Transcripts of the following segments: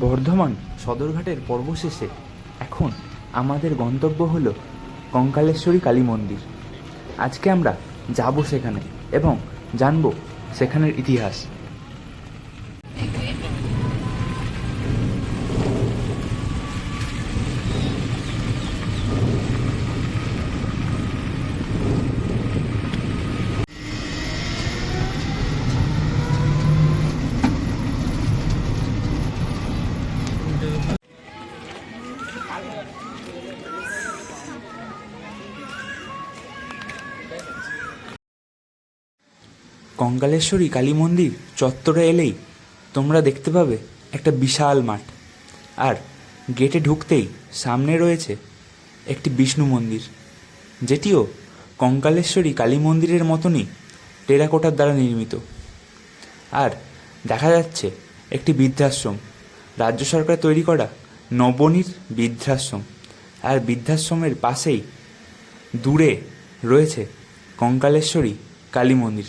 বর্ধমান সদরঘাটের পর্ব শেষে এখন আমাদের গন্তব্য হলো কঙ্কালেশ্বরী কালী মন্দির। আজকে আমরা যাব সেখানে এবং জানব সেখানের ইতিহাস। কঙ্কালেশ্বরী কালী মন্দির চত্বরে এলেই তোমরা দেখতে পাবে একটা বিশাল মাঠ। আর গেটে ঢুকতেই সামনে রয়েছে একটি বিষ্ণু মন্দির, যেটিও কঙ্কালেশ্বরী কালী মন্দিরের মতনই টেরাকোটার দ্বারা নির্মিত। আর দেখা যাচ্ছে একটি বৃদ্ধাশ্রম, রাজ্য সরকার তৈরি করা নবনীর বৃদ্ধাশ্রম। আর বৃদ্ধাশ্রমের পাশেই দূরে রয়েছে কঙ্কালেশ্বরী কালী মন্দির।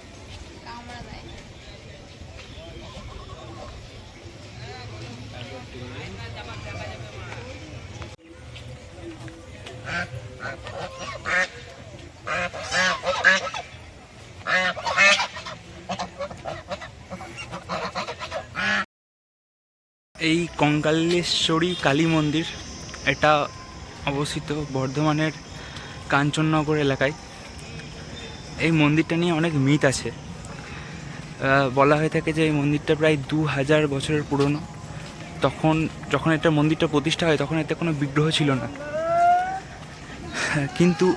এই কঙ্কালেশ্বরী কালী মন্দির এটা অবস্থিত বর্ধমানের কাঞ্চননগর এলাকায়। এই মন্দিরটা নিয়ে অনেক মিথ আছে। বলা হয়ে থাকে যে এই মন্দিরটা প্রায় দু হাজার বছরের পুরনো। তখন যখন এটা মন্দিরটা প্রতিষ্ঠা হয়, তখন এতে কোনো বিগ্রহ ছিল না। কিন্তু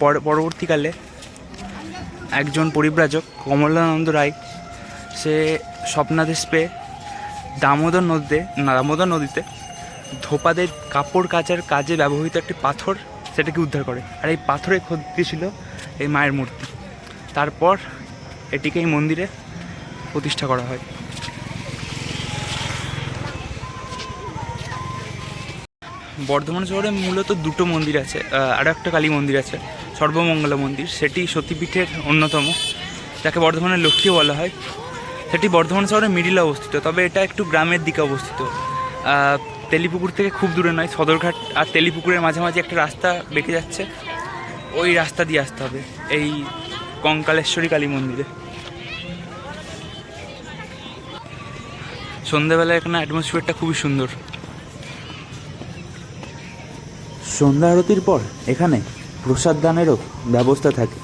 পর- পরবর্তীকালে একজন পরিব্রাজক, কমলানন্দ রায়, সে স্বপ্নাদেশ পেয়ে দামোদর নদীতে দামোদর নদীতে ধোপাদের কাপড় কাচার কাজে ব্যবহৃত একটি পাথর সেটাকে উদ্ধার করে। আর এই পাথরে খোদিত ছিল এই মায়ের মূর্তি। তারপর এটিকে এই মন্দিরে প্রতিষ্ঠা করা হয়। বর্ধমান শহরে মূলত দুটো মন্দির আছে আরও একটা কালী মন্দির আছে, সর্বমঙ্গলা মন্দির। সেটি সতীপীঠের অন্যতম, যাকে বর্ধমানের লক্ষ্মী বলা হয়। সেটি বর্ধমান শহরের মিডিলে অবস্থিত, তবে এটা একটু গ্রামের দিকে অবস্থিত। তেলিপুকুর থেকে খুব দূরে নয়, সদরঘাট আর তেলিপুকুরের মাঝামাঝি একটা রাস্তা বেঁকে যাচ্ছে। ওই রাস্তা দিয়ে আসতে হবে, এই কঙ্কালেশ্বরী কালী মন্দিরে। সন্ধ্যাবেলা এখানে অ্যাটমসফিয়ারটা খুবই সুন্দর। সন্ধ্যা আরতির পর এখানে প্রসাদ দানেরও ব্যবস্থা থাকে।